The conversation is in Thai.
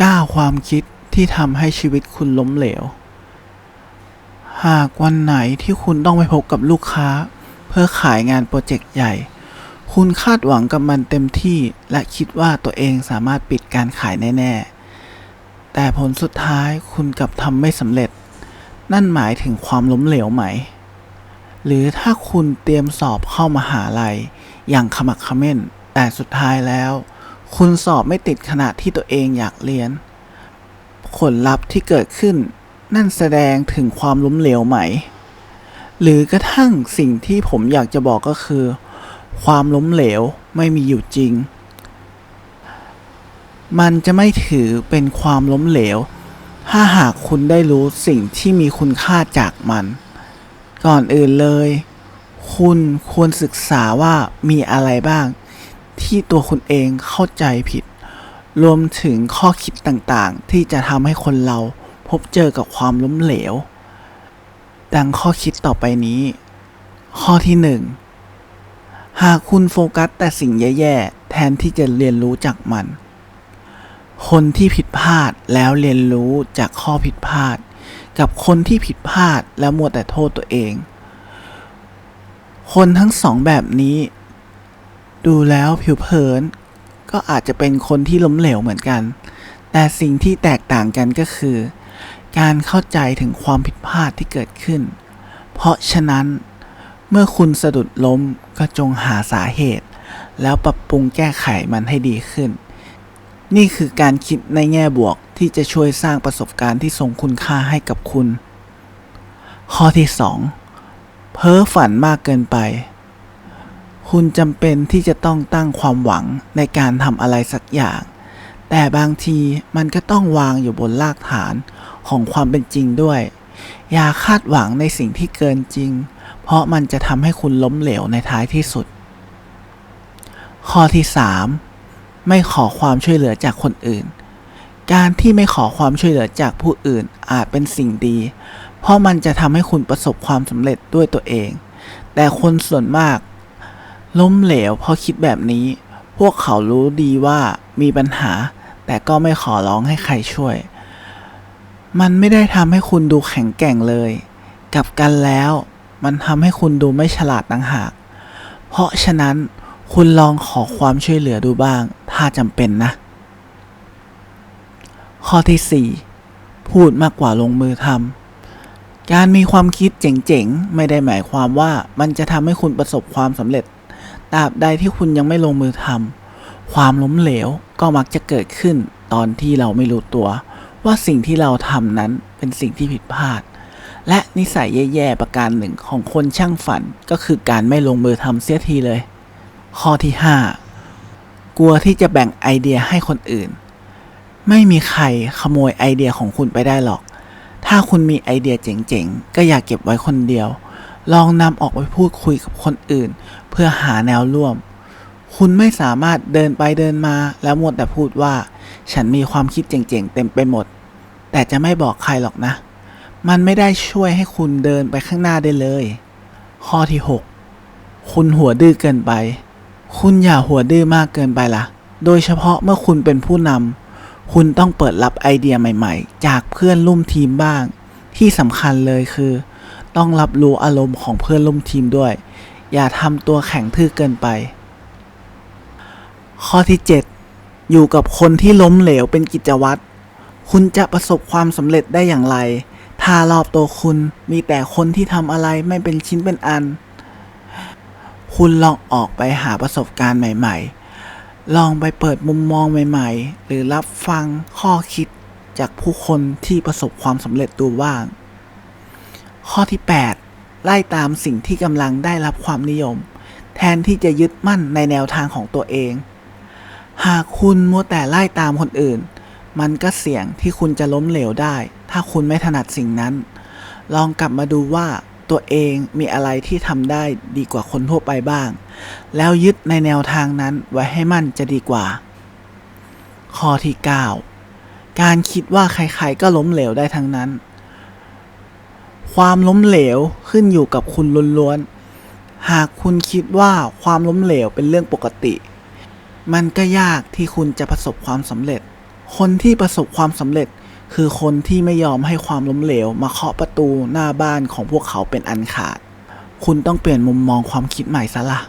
ก้าความคิดที่ทำให้ชีวิตคุณล้มเหลว หากวันไหนที่คุณต้องไปพบกับลูกค้า เพื่อขายงานโปรเจกต์ใหญ่ คุณคาดหวังกับมันเต็มที่และคิดว่าตัวเองสามารถปิดการขายแน่ ๆ แต่ผลสุดท้ายคุณกลับทำไม่สำเร็จ นั่นหมายถึงความล้มเหลวไหม หรือถ้าคุณเตรียมสอบเข้ามาหาลัย อย่างขมักขม้น แต่สุดท้ายแล้ว คุณสอบไม่ติดขณะที่ตัวเองอยากเรียน ผลลัพธ์ที่เกิดขึ้น นั่นแสดงถึงความล้มเหลวไหม หรือกระทั่งสิ่งที่ผมอยากจะบอกก็คือ ความล้มเหลวไม่มีอยู่จริง มันจะไม่ถือเป็นความล้มเหลว ถ้าหากคุณได้รู้สิ่งที่มีคุณค่าจากมัน ก่อนอื่นเลย คุณควรศึกษาว่ามีอะไรบ้าง ที่ตัวคุณเองเข้าใจผิด รวมถึงข้อคิดต่างๆ ที่จะทำให้คนเราพบเจอกับความล้มเหลว ดังข้อคิดต่อไปนี้ ข้อที่หนึ่งหากคุณโฟกัสแต่สิ่งแย่ๆ แทนที่จะเรียนรู้จากมัน คนที่ผิดพลาดแล้วเรียนรู้จากข้อผิดพลาด กับคนที่ผิดพลาดแล้วมัวแต่โทษตัวเอง คนทั้งสองแบบนี้ ดูแล้วผิวเผิน ก็อาจจะเป็นคนที่ล้มเหลวเหมือนกัน แต่สิ่งที่แตกต่างกันก็คือ การเข้าใจถึงความผิดพลาดที่เกิดขึ้น เพราะฉะนั้นเมื่อคุณสะดุดล้มก็จงหาสาเหตุ แล้วปรับปรุงแก้ไขมันให้ดีขึ้น นี่คือการคิดในแง่บวกที่จะช่วยสร้างประสบการณ์ที่ทรงคุณค่าให้กับคุณ ข้อที่ 2 เพ้อฝันมากเกินไป คุณจำเป็นที่จะต้องตั้งความหวังในการทำอะไรสักอย่าง แต่บางทีมันก็ต้องวางอยู่บนรากฐานของความเป็นจริงด้วย อย่าคาดหวังในสิ่งที่เกินจริง เพราะมันจะทำให้คุณล้มเหลวในท้ายที่สุด ข้อที่ 3 ไม่ขอความช่วยเหลือจากคนอื่น การที่ไม่ขอความช่วยเหลือจากผู้อื่นอาจเป็นสิ่งดี เพราะมันจะทำให้คุณประสบความสำเร็จด้วยตัวเอง แต่คนส่วนมาก ล้มเหลวเพราะคิดแบบนี้ พวกเขารู้ดีว่ามีปัญหา แต่ก็ไม่ขอร้องให้ใครช่วย มันไม่ได้ทำให้คุณดูแข็งแกร่งเลย กลับกันแล้ว มันทำให้คุณดูไม่ฉลาดต่างหาก เพราะฉะนั้น คุณลองขอความช่วยเหลือดูบ้าง ถ้าจำเป็นนะ ข้อที่ 4 พูดมากกว่าลงมือทำการมีความคิดเจ๋งๆ ไม่ได้หมายความว่ามันจะทำให้คุณประสบความสำเร็จตราบใดที่คุณยังไม่ลงมือทำความล้มเหลวก็มักจะเกิดขึ้นตอนที่เราไม่รู้ตัว ว่าสิ่งที่เราทำนั้นเป็นสิ่งที่ผิดพลาด และนิสัยแย่ๆประการหนึ่งของคนช่างฝันก็คือการไม่ลงมือทำเสียทีเลย ข้อที่ 5 กลัวที่จะแบ่งไอเดียให้คนอื่น ไม่มีใครขโมยไอเดียของคุณไปได้หรอก ถ้าคุณมีไอเดียเจ๋งๆ ก็อย่าเก็บไว้คนเดียว ลองนำออกไปพูดคุยกับคนอื่น เพื่อหาแนวร่วม คุณไม่สามารถเดินไปเดินมาแล้วหมดแต่พูดว่า ฉันมีความคิดเจ๋งๆ เต็มไปหมด แต่จะไม่บอกใครหรอกนะ มันไม่ได้ช่วยให้คุณเดินไปข้างหน้าได้เลย ข้อที่ 6 คุณหัวดื้อเกินไป คุณอย่าหัวดื้อมากเกินไปล่ะ โดยเฉพาะเมื่อคุณเป็นผู้นำ คุณต้องเปิดรับไอเดียใหม่ๆ จากเพื่อนร่วมทีมบ้าง ที่สำคัญเลยคือ ต้องรับรู้อารมณ์ของเพื่อนร่วมทีมด้วย อย่าทำตัวแข็งทื่อเกินไป ข้อที่ 7 อยู่กับคนที่ล้มเหลวเป็นกิจวัตร คุณจะประสบความสำเร็จได้อย่างไร ถ้ารอบตัวคุณมีแต่คนที่ทำอะไรไม่เป็นชิ้นเป็นอัน คุณลองออกไปหาประสบการณ์ใหม่ ๆ ลองไปเปิดมุมมองใหม่ ๆ หรือรับฟังข้อคิดจากผู้คนที่ประสบความสำเร็จดูบ้าง ข้อที่ 8 ไล่ตามสิ่งที่กำลังได้รับความนิยม แทนที่จะยึดมั่นในแนวทางของตัวเอง หากคุณมัวแต่ไล่ตามคนอื่น มันก็เสี่ยงที่คุณจะล้มเหลวได้ ถ้าคุณไม่ถนัดสิ่งนั้น ลองกลับมาดูว่า ตัวเองมีอะไรที่ทำได้ดีกว่าคนทั่วไปบ้าง แล้วยึดในแนวทางนั้นไว้ให้มั่นจะดีกว่า ข้อที่ 9 การคิดว่าใครๆก็ล้มเหลวได้ทั้งนั้น ความล้มเหลวขึ้นอยู่กับคุณล้วนๆ หากคุณคิดว่าความล้มเหลวเป็นเรื่องปกติ มันก็ยากที่คุณจะประสบความสำเร็จ คนที่ประสบความสำเร็จ คือคนที่ไม่ยอมให้ความล้มเหลว มาเคาะประตูหน้าบ้านของพวกเขาเป็นอันขาด คุณต้องเปลี่ยนมุมมองความคิดใหม่ซะละ